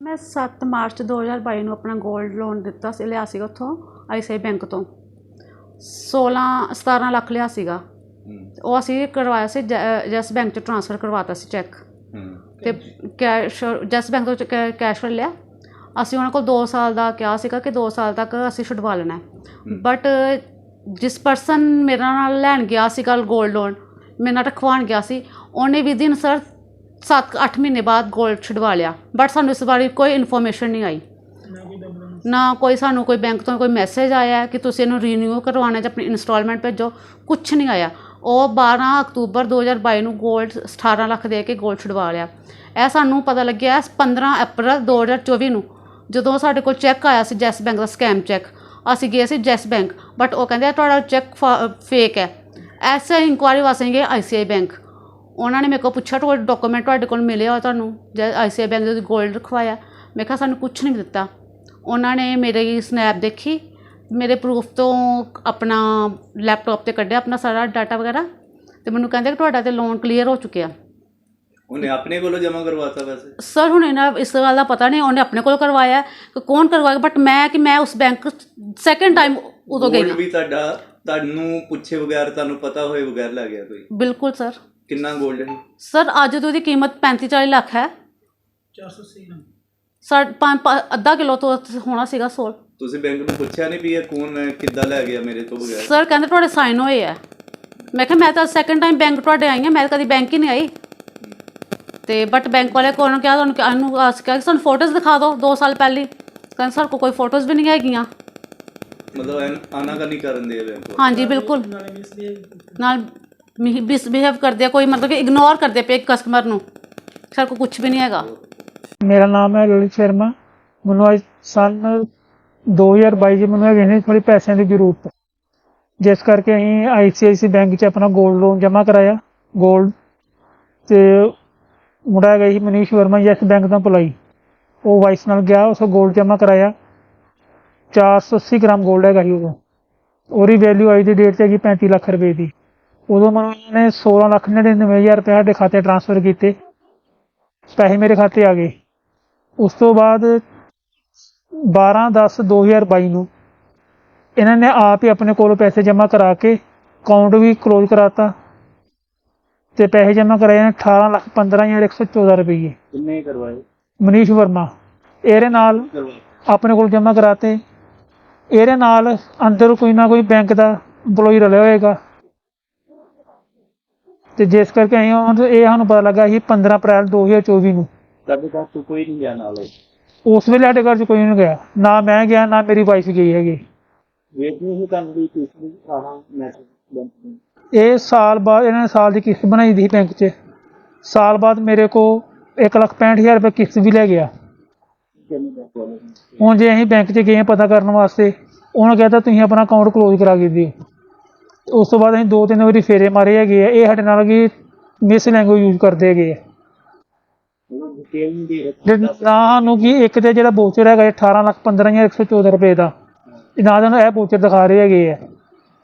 ਮੈਂ 7 ਮਾਰਚ 2022 ਨੂੰ ਆਪਣਾ 골ਡ ਲੋਨ ਦਿੱਤਾ ਸੀ ਲਿਆ ਸੀਗਾ ਉੱਥੋਂ ਆਈਸੀਆਈ ਬੈਂਕ ਤੋਂ। 16 17 ਲੱਖ ਲਿਆ ਸੀਗਾ। ਉਹ ਅਸੀਂ ਕਰਵਾਇਆ ਸੀ ਜੈਸ ਬੈਂਕ ਚ ਟ੍ਰਾਂਸਫਰ ਕਰਵਾਤਾ ਸੀ ਚੈੱਕ ਤੇ ਕੈਸ਼ ਜੈਸ ਬੈਂਕ ਤੋਂ ਕੈਸ਼ ਲੈ ਲਿਆ। ਅਸੀਂ ਉਹਨਾਂ ਕੋਲ 2 ਸਾਲ ਦਾ ਕਿਹਾ ਸੀਗਾ ਕਿ 2 ਸਾਲ ਤੱਕ ਅਸੀਂ ਛੁਡਵਾ ਲੈਣਾ ਬਟ ਜਿਸ ਪਰਸਨ ਮੇਰੇ ਨਾਲ ਲੈਣ ਗਿਆ ਸੀਗਾ 골ਡ ਲੋਨ ਮੇਰੇ ਨਾਲ ਰਖਵਾਉਣ ਗਿਆ ਸੀ ਉਹਨੇ ਵੀ ਦਿਨ ਸਰ 7-8 ਮਹੀਨੇ ਬਾਅਦ ਗੋਲਡ ਛਡਵਾ ਲਿਆ। ਬਟ ਸਾਨੂੰ ਇਸ ਬਾਰੇ ਕੋਈ ਇਨਫੋਰਮੇਸ਼ਨ ਨਹੀਂ ਆਈ। ਨਾ ਕੋਈ ਸਾਨੂੰ ਕੋਈ ਬੈਂਕ ਤੋਂ ਕੋਈ ਮੈਸੇਜ ਆਇਆ ਕਿ ਤੁਸੀਂ ਇਹਨੂੰ ਰੀਨਿਊ ਕਰਵਾਉਣਾ ਜਾਂ ਆਪਣੀ ਇਨਸਟਾਲਮੈਂਟ ਭੇਜੋ। ਕੁਝ ਨਹੀਂ ਆਇਆ। ਉਹ 12 ਅਕਤੂਬਰ 2022 ਨੂੰ ਗੋਲਡ 18 ਲੱਖ ਦੇ ਕੇ ਗੋਲਡ ਛਡਵਾ ਲਿਆ। ਇਹ ਸਾਨੂੰ ਪਤਾ ਲੱਗਿਆ 15 ਅਪ੍ਰੈਲ 2024 ਨੂੰ, ਜਦੋਂ ਸਾਡੇ ਕੋਲ ਚੈੱਕ ਆਇਆ ਸੀ ਜੈਸ ਬੈਂਕ ਦਾ ਸਕੈਮ ਚੈੱਕ ਅਸੀਂ ਗਏ ਸੀ ਜੈਸ ਬੈਂਕ ਬਟ ਉਹ ਕਹਿੰਦੇ ਤੁਹਾਡਾ ਚੈੱਕ ਫੇਕ ਹੈ। ਐਸੇ ਇਨਕੁਆਰੀ ਵਾਸਤੇ ਗਏ ਆਈਸੀਆਈ ਬੈਂਕ। ਉਹਨਾਂ ਨੇ ਮੇਰੇ ਕੋਲ ਪੁੱਛਿਆ ਤੁਹਾਡੇ ਡਾਕੂਮੈਂਟ ਤੁਹਾਡੇ ਕੋਲ ਮਿਲੇ ਹੋ ਤੁਹਾਨੂੰ? ਜੈ ਆਈਸੀਆਈ ਬੈਂਕ ਦੇ 골ਡ ਰਖਵਾਇਆ। ਮੈਂ ਕਿਹਾ ਸਾਨੂੰ ਕੁਝ ਨਹੀਂ ਦਿੱਤਾ। ਉਹਨਾਂ ਨੇ ਮੇਰੀ ਸਨੈਪ ਦੇਖੀ। ਮੇਰੇ ਪ੍ਰੂਫ ਤੋਂ ਆਪਣਾ ਲੈਪਟਾਪ ਤੇ ਕੱਢਿਆ ਆਪਣਾ ਸਾਰਾ ਡਾਟਾ ਵਗੈਰਾ। ਤੇ ਮੈਨੂੰ ਕਹਿੰਦੇ ਕਿ ਤੁਹਾਡਾ ਤੇ ਲੋਨ ਕਲੀਅਰ ਹੋ ਚੁੱਕਿਆ। ਉਹਨੇ ਆਪਣੇ ਕੋਲੋਂ ਜਮ੍ਹਾਂ ਕਰਵਾਤਾ ਵੈਸੇ? ਸਰ ਹੁਣ ਇਹਨਾਂ ਇਸ ਗੱਲ ਦਾ ਪਤਾ ਨਹੀਂ ਉਹਨੇ ਆਪਣੇ ਕੋਲ ਕਰਵਾਇਆ। ਕਿ ਕੌਣ ਕਰਵਾਇਆ ਬਟ ਮੈਂ ਕਿ ਮੈਂ ਉਸ ਬੈਂਕ ਸੈਕੰਡ ਟਾਈਮ ਉਦੋਂ ਗਈ Gold ਹਾਂ। ਵੀ ਤੁਹਾਡਾ ਤੁਹਾਨੂੰ ਪੁੱਛੇ ਬਗੈਰ ਤੁਹਾਨੂੰ ਪਤਾ ਹੋਏ ਬਗੈਰ ਲੈ ਗਿਆ ਕੋਈ? ਬਿਲਕੁਲ ਸਰ ਕਿੰਨਾ 골ਡ ਹੈ? ਸਰ ਅੱਜ ਤੋਂ ਉਹਦੀ ਕੀਮਤ 35 40 ਲੱਖ ਹੈ। 480 ਸਰ ਪੰਜ ਪੰਜ- ਅੱਧਾ ਕਿਲੋ ਤੋਂ ਹੋਣਾ ਸੀਗਾ ਸੋਲ। ਤੁਸੀਂ ਬੈਂਕ ਨੂੰ ਪੁੱਛਿਆ ਨਹੀਂ ਵੀ ਇਹ ਕੌਣ ਹੈ ਕਿੱਦਾਂ ਲੈ ਗਿਆ ਮੇਰੇ ਤੋਂ ਬਗੈਰ? ਸਰ ਕਹਿੰਦੇ ਤੁਹਾਡੇ ਸਾਈਨ ਹੋਏ ਆ। ਮੈਂ ਕਿਹਾ ਮੈਂ ਤਾਂ ਸੈਕੰਡ ਟਾਈਮ ਬੈਂਕ ਤੁਹਾਡੇ ਆਈ ਹਾਂ ਮੈਂ ਤਾਂ ਕਦੀ ਬੈਂਕ ਹੀ ਨਹੀਂ ਆਈ। ਤੇ ਬਟ ਬੈਂਕ ਵਾਲੇ ਕੋਲ ਕਿਹਾ ਤੁਹਾਨੂੰ ਕਿ ਅਨੂ ਆਸ ਕਿਹਾ ਕਿ ਸਾਨੂੰ ਫੋਟੋਜ਼ ਦਿਖਾ ਦਿਓ 2 ਸਾਲ ਪਹਿਲੀ। ਕਹਿੰਦੇ ਸਰ ਕੋਲ ਕੋਈ ਫੋਟੋਜ਼ ਵੀ ਨਹੀਂ ਹੈਗੀਆਂ। ਮਤਲਬ ਆਨਾ ਕਰਨੀ ਕਰਨ ਦੇ ਬੈਂਕ। ਹਾਂਜੀ ਬਿਲਕੁਲ। ਨਾਲ ਮਿਸਬਿਹੇਵ ਕਰਦੇ ਆ, ਕੋਈ ਮਤਲਬ ਕਿ ਇਗਨੋਰ ਕਰਦੇ ਪਏ ਕਸਟਮਰ ਨੂੰ। ਸਰ ਕੋ ਕੁਝ ਵੀ ਨਹੀਂ ਹੈਗਾ। ਮੇਰਾ ਨਾਮ ਹੈ ਲਲਿਤ ਸ਼ਰਮਾ। ਮੈਨੂੰ ਅੱਜ ਸਨ 2022 ਜੀ ਮੈਨੂੰ ਇਹਨੇ ਥੋੜੀ ਪੈਸਿਆਂ ਦੀ ਜ਼ਰੂਰਤ। ਜਿਸ ਕਰਕੇ ਅਸੀਂ ਆਈਸੀਆਈਸੀ ਬੈਂਕ 'ਚ ਆਪਣਾ 골ਡ ਲੋਨ ਜਮ੍ਹਾਂ ਕਰਾਇਆ। 골ਡ ਤੇ ਮੁੰਡਾ ਗਈ ਮਨੀਸ਼ ਵਰਮਾ, ਯੈਸ ਬੈਂਕ ਤੋਂ ਪੁਲਾਈ ਉਹ ਵਾਈਸ ਨਾਲ ਗਿਆ, ਉਸ 골ਡ ਜਮ੍ਹਾਂ ਕਰਾਇਆ। 480 ਗ੍ਰਾਮ 골ਡ ਹੈਗਾ ਹੀ ਉਹ ਉਹਦੀ ਵੈਲਿਊ ਅੱਜ ਦੀ ਡੇਟ ਤੇ ਹੈਗੀ 35 ਲੱਖ ਰੁਪਏ ਦੀ। ਉਦੋਂ ਮੈਨੂੰ ਇਹਨਾਂ ਨੇ 16 ਲੱਖ 99 ਹਜ਼ਾਰ ਰੁਪਏ ਸਾਡੇ ਖਾਤੇ ਟ੍ਰਾਂਸਫਰ ਕੀਤੇ। ਪੈਸੇ ਮੇਰੇ ਖਾਤੇ ਆ ਗਏ। ਉਸ ਤੋਂ ਬਾਅਦ 12 10 2022 ਨੂੰ ਇਹਨਾਂ ਨੇ ਆਪ ਹੀ ਆਪਣੇ ਕੋਲੋਂ ਪੈਸੇ ਜਮ੍ਹਾਂ ਕਰਾ ਕੇ ਅਕਾਊਂਟ ਵੀ ਕਲੋਜ਼ ਕਰਾਤਾ ਤੇ ਪੈਸੇ ਜਮ੍ਹਾਂ ਕਰਾਏ ਨੇ 18 ਲੱਖ 15114 ਰੁਪਏ ਕਿੰਨੇ ਕਰਵਾਏ? ਮਨੀਸ਼ ਵਰਮਾ ਇਹਦੇ ਨਾਲ ਆਪਣੇ ਕੋਲ ਜਮ੍ਹਾਂ ਕਰਾਤੇ। ਇਹਦੇ ਨਾਲ ਅੰਦਰ ਕੋਈ ਨਾ ਕੋਈ ਬੈਂਕ ਦਾ EMPLOYE ਰਲਿਆ ਹੋਏਗਾ। ਤੇ ਜਿਸ ਕਰਕੇ ਅਸੀਂ ਹੁਣ ਇਹ ਸਾਨੂੰ ਪਤਾ ਲੱਗਾ ਸੀ 15 ਅਪ੍ਰੈਲ 2024 ਨੂੰ। ਤੁਹਾਡੇ ਘਰ ਤੋਂ ਕੋਈ ਨਹੀਂ ਗਿਆ ਨਾਲ। ਉਸ ਵੇਲੇ ਸਾਡੇ ਘਰ 'ਚ ਕੋਈ ਨਹੀਂ ਗਿਆ। ਨਾ ਮੈਂ ਗਿਆ ਨਾ ਮੇਰੀ ਵਾਈਫ ਗਈ ਹੈਗੀ। ਆਹਾਂ ਮੈਸੇਜ ਇਹ ਸਾਲ ਬਾਅਦ ਇਹਨਾਂ ਨੇ ਸਾਲ ਦੀ ਕਿਸ਼ਤ ਬਣਾਈ ਦੀ ਬੈਂਕ 'ਚ। ਸਾਲ ਬਾਅਦ ਮੇਰੇ ਕੋ 165000 ਰੁਪਏ ਕਿਸ਼ਤ ਵੀ ਲੈ ਗਿਆ। ਹੁਣ ਜੇ ਅਸੀਂ ਬੈਂਕ 'ਚ ਗਏ ਪਤਾ ਕਰਨ ਵਾਸਤੇ ਉਹਨਾਂ ਕਹਿੰਦਾ ਤੁਸੀਂ ਆਪਣਾ ਅਕਾਊਂਟ ਕਲੋਜ਼ ਕਰਾ ਕੇ ਦਿਓ। ਉਸ ਤੋਂ ਬਾਅਦ ਅਸੀਂ ਦੋ ਤਿੰਨ ਵਾਰੀ ਫੇਰੇ ਮਾਰੇ ਹੈਗੇ ਆ। ਇਹ ਸਾਡੇ ਨਾਲ ਕਿ ਮਿਸ ਲੈਂਗੁਏਜ ਯੂਜ਼ ਕਰਦੇ ਹੈਗੇ ਆ। ਜੇ ਨਾ ਸਾਨੂੰ ਕਿ ਇੱਕ ਤੇ ਜਿਹੜਾ ਬੋਚਰ ਹੈਗਾ ਇਹ 18 ਲੱਖ 15114 ਰੁਪਏ ਦਾ। ਇਹ ਨਾ ਸਾਨੂੰ ਇਹ ਬੋਚਰ ਦਿਖਾ ਰਹੇ ਹੈਗੇ ਆ।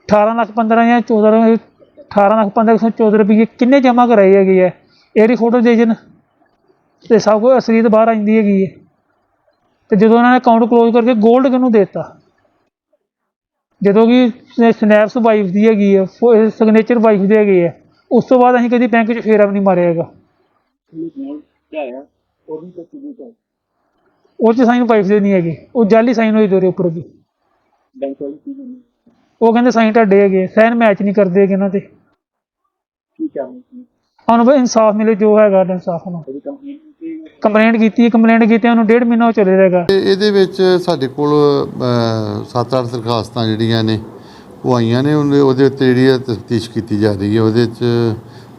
18 ਲੱਖ 15014 18 ਲੱਖ 15114 ਰੁਪਏ ਕਿੰਨੇ ਜਮ੍ਹਾਂ ਕਰਾਏ ਹੈਗੇ ਆ। ਇਹਦੀ ਫੋਟੋ ਦੇ ਜਨ ਤੇ ਸਭ ਕੁਝ ਅਸਲੀਤ ਬਾਹਰ ਆਂਦੀ ਹੈਗੀ ਹੈ ਤੇ ਜਦੋਂ ਉਹਨਾਂ ਨੇ ਅਕਾਊਂਟ ਕਲੋਜ਼ ਕਰਕੇ 골ਡ ਕਿਹਨੂੰ ਦੇਤਾ? ਜਦੋਂ ਕਿ ਸਨੈਪਸ ਵਾਈਫ ਦੀ ਹੈਗੀ ਹੈ ਸਿਗਨੇਚਰ ਵਾਈਫ ਦੇ ਹੈਗੇ ਆ ਉਸ ਤੋਂ ਬਾਅਦ ਅਸੀਂ ਕਦੀ ਬੈਂਕ 'ਚ ਫੇਰਾ ਵੀ ਨਹੀਂ ਮਾਰਿਆ ਹੈਗਾ। ਉਹ 'ਚ ਸਾਈਨ ਵਾਈਫ ਦੇ ਨਹੀਂ ਹੈਗੇ ਉਹ ਜਾਲੀ ਸਾਈਨ ਹੋਏ ਦੋਰੇ ਉੱਪਰ ਵੀ ਉਹ ਕਹਿੰਦੇ ਸਾਈਨ ਤੁਹਾਡੇ ਹੈਗੇ ਸਾਈਨ ਮੈਚ ਨਹੀਂ ਕਰਦੇ ਹੈਗੇ ਇਹਨਾਂ ਤੇ। ਕੀ ਕਰਨੀ ਬਈ ਇਨਸਾਫ ਮਿਲੇ ਜੋ ਹੈਗਾ ਇਨਸਾਫ ਨੂੰ ਕੰਪਲੇਂਟ ਕੀਤੀ ਕੰਪਲੇਂਟ ਕੀਤੀ ਉਹਨੂੰ ਡੇਢ ਮਹੀਨਾ ਹੋ ਚੱਲੇ ਤੇ ਇਹਦੇ ਵਿੱਚ ਸਾਡੇ ਕੋਲ 7-8 ਦਰਖਾਸਤਾਂ ਜਿਹੜੀਆਂ ਨੇ ਉਹ ਆਈਆਂ ਨੇ ਉਹਦੇ ਉਹਦੇ ਉੱਤੇ ਜਿਹੜੀ ਤਫਤੀਸ਼ ਕੀਤੀ ਜਾ ਰਹੀ ਹੈ। ਉਹਦੇ 'ਚ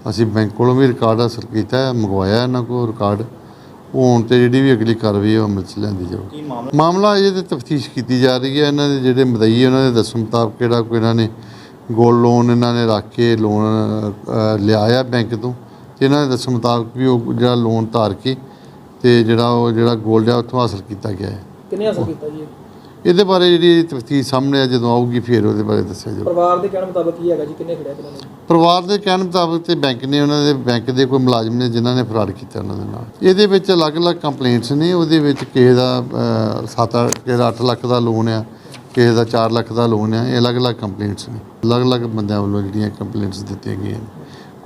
ਅਸੀਂ ਬੈਂਕ ਕੋਲੋਂ ਵੀ ਰਿਕਾਰਡ ਹਾਸਲ ਕੀਤਾ ਹੈ ਮੰਗਵਾਇਆ ਇਹਨਾਂ ਕੋਲ ਰਿਕਾਰਡ। ਉਹ ਹੁਣ ਤੇ ਜਿਹੜੀ ਵੀ ਅਗਲੀ ਕਾਰਵਾਈ ਹੈ ਉਹ ਅਮਲ 'ਚ ਲਿਆਂਦੀ ਜਾਊਗੀ। ਮਾਮਲਾ? ਇਹ ਤੇ ਤਫਤੀਸ਼ ਕੀਤੀ ਜਾ ਰਹੀ ਹੈ। ਇਹਨਾਂ ਦੇ ਜਿਹੜੇ ਮਦਈ ਉਹਨਾਂ ਦੇ ਦੱਸਣ ਮੁਤਾਬਕ ਕਿਹੜਾ ਕੋਈ ਇਹਨਾਂ ਨੇ। ਗੋਲਡ ਲੋਨ ਇਹਨਾਂ ਨੇ ਰੱਖ ਕੇ ਲੋਨ ਲਿਆ ਆ ਬੈਂਕ ਤੋਂ। ਤੇ ਇਹਨਾਂ ਦੇ ਦੱਸਣ ਮੁਤਾਬਕ ਵੀ ਉਹ ਜਿਹੜਾ ਲੋਨ ਧਾਰ ਕੇ ਤੇ ਜਿਹੜਾ ਉਹ ਜਿਹੜਾ 골ਡ ਆ ਉੱਥੋਂ ਹਾਸਲ ਕੀਤਾ ਗਿਆ ਹੈ। ਕਿੰਨੇ ਹਾਸਲ ਕੀਤਾ ਜੀ? ਇਹਦੇ ਬਾਰੇ ਜਿਹੜੀ ਤਫਤੀਸ਼ ਸਾਹਮਣੇ ਆ ਜਦੋਂ ਆਊਗੀ ਫਿਰ ਉਹਦੇ ਬਾਰੇ ਦੱਸਿਆ ਜਾਊਗਾ ਪਰਿਵਾਰ ਦੇ ਕਹਿਣ ਮੁਤਾਬਕ ਕੀ ਹੈਗਾ ਜੀ? ਕਿੰਨੇ ਖੜਿਆ ਕਿੰਨੇ ਨਹੀਂ ਪਰਿਵਾਰ ਦੇ ਕਹਿਣ ਮੁਤਾਬਕ ਤੇ ਬੈਂਕ ਨੇ ਉਹਨਾਂ ਦੇ ਬੈਂਕ ਦੇ ਕੋਈ ਮੁਲਾਜ਼ਮ ਨੇ ਜਿਨ੍ਹਾਂ ਨੇ ਫਰਾਡ ਕੀਤਾ ਉਹਨਾਂ ਦੇ ਨਾਲ। ਇਹਦੇ ਵਿੱਚ ਅਲੱਗ-ਅਲੱਗ ਕੰਪਲੇਂਟਸ ਨੇ ਉਹਦੇ ਵਿੱਚ ਕਿਸੇ ਦਾ 7 ਕਿਸੇ ਦਾ 8 ਲੱਖ ਦਾ ਲੋਨ ਆ ਕਿਸੇ ਦਾ 4 ਲੱਖ ਦਾ ਲੋਨ ਆ ਇਹ ਅਲੱਗ-ਅਲੱਗ ਕੰਪਲੇਂਟਸ ਨੇ। ਅਲੱਗ-ਅਲੱਗ ਬੰਦਿਆਂ ਵੱਲੋਂ ਜਿਹੜੀਆਂ ਕੰਪਲੇਂਟਸ ਦਿੱਤੀਆਂ ਗਈਆਂ ਨੇ।